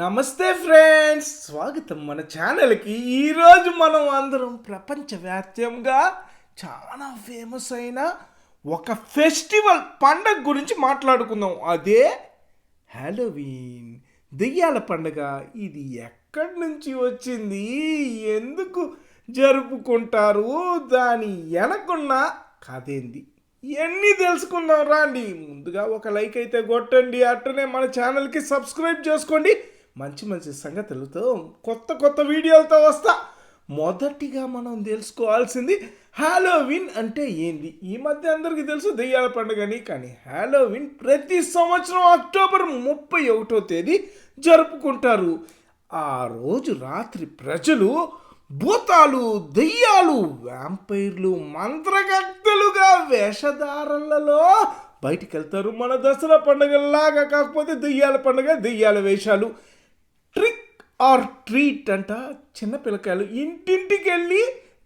నమస్తే ఫ్రెండ్స్. స్వాగతం మన ఛానల్కి. ఈరోజు మనం అందరం ప్రపంచవ్యాప్తంగా చాలా ఫేమస్ అయిన ఒక ఫెస్టివల్ పండగ గురించి మాట్లాడుకుందాం. అదే హ్యాలోవీన్ దెయ్యాల పండగ. ఇది ఎక్కడి నుంచి వచ్చింది? ఎందుకు జరుపుకుంటారు? దాని వెనకున్న కథేంది ఎన్ని ఇవన్నీ తెలుసుకుందాం. రాండి. ముందుగా ఒక లైక్ అయితే కొట్టండి. అట్టనే మన ఛానల్కి సబ్స్క్రైబ్ చేసుకోండి. మంచి మంచి సంగతులతో కొత్త కొత్త వీడియోలతో వస్తా. మొదటిగా మనం తెలుసుకోవాల్సింది హ్యాలోవిన్ అంటే ఏంది? ఈ మధ్య అందరికీ తెలుసు దెయ్యాల పండుగని కానీ హ్యాలోవిన్ ప్రతి సంవత్సరం అక్టోబర్ ముప్పై ఒకటో తేదీ జరుపుకుంటారు. ఆ రోజు రాత్రి ప్రజలు భూతాలు దెయ్యాలు వ్యాంపైర్లు మంత్రగత్తెలుగా వేషధారలలో బయటికి వెళ్తారు మన దసరా పండుగలాగా కాకపోతే దెయ్యాల పండుగ దెయ్యాల వేషాలు. ట్రిక్ ఆర్ ట్రీట్ అంట చిన్న పిల్లకాయలు ఇంటింటికి వెళ్ళి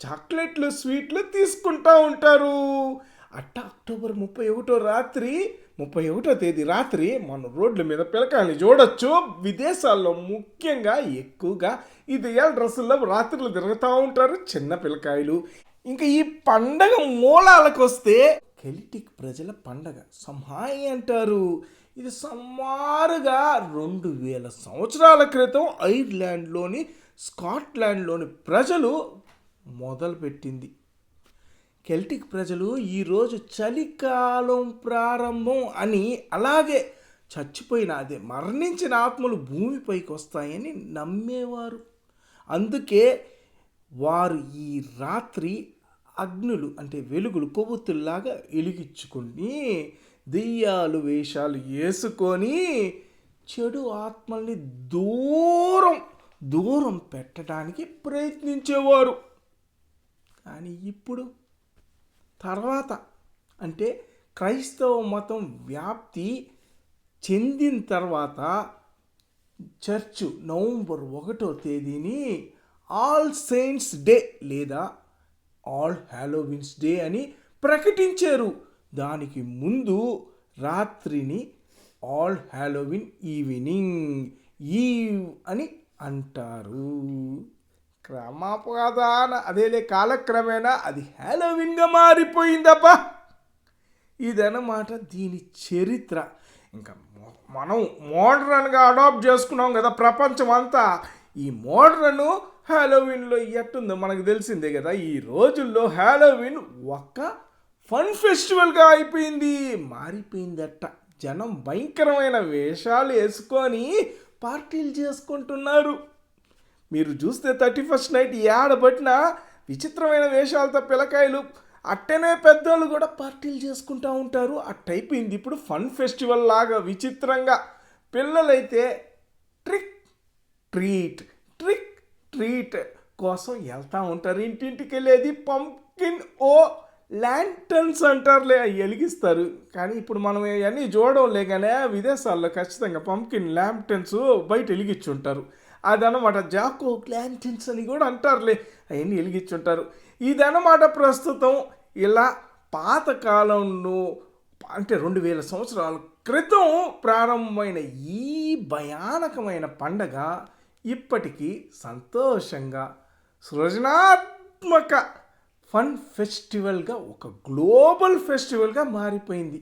చాక్లెట్లు స్వీట్లు తీసుకుంటా ఉంటారు. అట్ట అక్టోబర్ ముప్పై ఒకటో రాత్రి ముప్పై ఒకటో తేదీ రాత్రి మన రోడ్ల మీద పిలకాయల్ని చూడొచ్చు. విదేశాల్లో ముఖ్యంగా ఎక్కువగా ఈ దెయ్యాల డ్రెస్సుల్లో రాత్రులు తిరుగుతూ ఉంటారు చిన్న పిల్లకాయలు. ఇంకా ఈ పండగ మూలాలకు వస్తే కెలిటిక్ ప్రజల పండగ సంహాయి అంటారు. ఇది సుమారుగా రెండు వేల సంవత్సరాల క్రితం ఐర్లాండ్లోని స్కాట్లాండ్లోని ప్రజలు మొదలుపెట్టింది. కెల్టిక్ ప్రజలు ఈరోజు చలికాలం ప్రారంభం అని అలాగే చచ్చిపోయిన అదే మరణించిన ఆత్మలు భూమిపైకి వస్తాయని నమ్మేవారు. అందుకే వారు ఈ రాత్రి అగ్నులు అంటే వెలుగులు కొవ్వొత్తుల్లాగా వెలిగించుకుని దెయ్యాలు వేషాలు వేసుకొని చెడు ఆత్మల్ని దూరం దూరం పెట్టడానికి ప్రయత్నించేవారు. కానీ ఇప్పుడు తర్వాత అంటే క్రైస్తవ మతం వ్యాప్తి చెందిన తర్వాత చర్చ్ నవంబర్ ఒకటో తేదీని ఆల్ సెయింట్స్ డే లేదా ఆల్ హ్యాలోవిన్స్ డే అని ప్రకటించారు. దానికి ముందు రాత్రిని ఆల్ హ్యాలోవిన్ ఈవినింగ్ ఈవ్ అని అంటారు. క్రమపదాన అదేలే కాలక్రమేణా అది హ్యాలోవిన్గా మారిపోయిందబ్బా. ఇదన్నమాట దీని చరిత్ర. ఇంకా మనం మోడ్రన్గా అడాప్ట్ చేసుకున్నాం కదా ప్రపంచం అంతా ఈ మోడ్రను హ్యాలోవిన్లో ఎట్టుందో మనకు తెలిసిందే కదా. ఈ రోజుల్లో హ్యాలోవిన్ ఒక్క ఫన్ ఫెస్టివల్గా అయిపోయింది. మారిపోయిందట. జనం భయంకరమైన వేషాలు వేసుకొని పార్టీలు చేసుకుంటున్నారు. మీరు చూస్తే థర్టీ ఫస్ట్ నైట్ ఏడబట్టిన విచిత్రమైన వేషాలతో పిల్లకాయలు అట్టనే పెద్దోళ్ళు కూడా పార్టీలు చేసుకుంటూ ఉంటారు. అట్టయిపోయింది ఇప్పుడు ఫన్ ఫెస్టివల్ లాగా విచిత్రంగా. పిల్లలైతే ట్రిక్ ట్రీట్ ట్రిక్ ట్రీట్ కోసం వెళ్తూ ఉంటారు. ఇంటింటికి వెళ్ళేది పంకిన్ ఓ ల్యాంటర్న్స్ అంటారులే అవి వెలిగిస్తారు కానీ ఇప్పుడు మనం అవన్నీ చూడడంలే కానీ విదేశాల్లో ఖచ్చితంగా పంకిన్ ల్యాంటన్స్ బయట వెలిగించుంటారు అదనమాట జాకో ల్యాంటన్స్ అని కూడా అంటారులే. అవన్నీ వెలిగించుంటారు ఇదనమాట ప్రస్తుతం ఇలా పాతకాలంలో అంటే రెండు వేల సంవత్సరాల క్రితం ప్రారంభమైన ఈ భయానకమైన పండగ ఇప్పటికీ సంతోషంగా సృజనాత్మక ఫన్ ఫెస్టివల్గా ఒక గ్లోబల్ ఫెస్టివల్గా మారిపోయింది.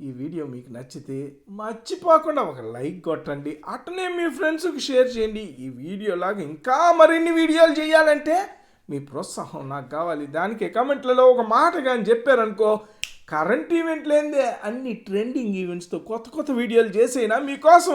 ఈ వీడియో మీకు నచ్చితే మర్చిపోకుండా ఒక లైక్ కొట్టండి. అట్నే మీ ఫ్రెండ్స్కి షేర్ చేయండి. ఈ వీడియోలాగా ఇంకా మరిన్ని వీడియోలు చేయాలంటే మీ ప్రోత్సాహం నాకు కావాలి. దానికి కమెంట్లలో ఒక మాట కానీ చెప్పారనుకో కరెంట్ ఈవెంట్ లేదే అన్ని ట్రెండింగ్ ఈవెంట్స్తో కొత్త కొత్త వీడియోలు చేసేనా మీకోసం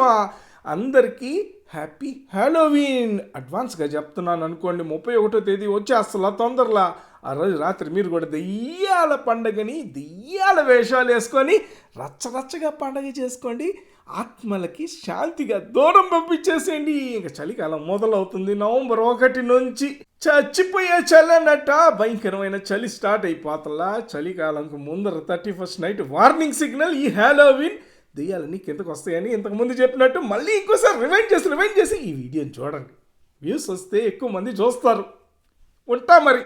అందరికీ హ్యాపీ హ్యాలోవీన్ అడ్వాన్స్గా చెప్తున్నాను అనుకోండి ముప్పై ఒకటో తేదీ వచ్చేస్తా తొందరలా. ఆ రోజు రాత్రి మీరు కూడా దెయ్యాల పండగని దెయ్యాల వేషాలు వేసుకొని రచ్చరచ్చగా పండగ చేసుకోండి. ఆత్మలకి శాంతిగా దూరం పంపించేసేయండి. ఇంకా చలికాలం మొదలవుతుంది నవంబర్ ఒకటి నుంచి. చచ్చిపోయే చలి అన్నట్ట భయంకరమైన చలి స్టార్ట్ అయిపోతలా. చలికాలంకు ముందర thirty first night warning signal ఈ హ్యాలోవిన్ దెయ్యాలన్నీ కిందకు వస్తాయని ఇంతకుముందు చెప్పినట్టు మళ్ళీ ఇంకోసారి రివైండ్ చేసి రివైండ్ చేసి ఈ వీడియోని చూడండి. వ్యూస్ వస్తే ఎక్కువ మంది చూస్తారు. ఉంటా మరి.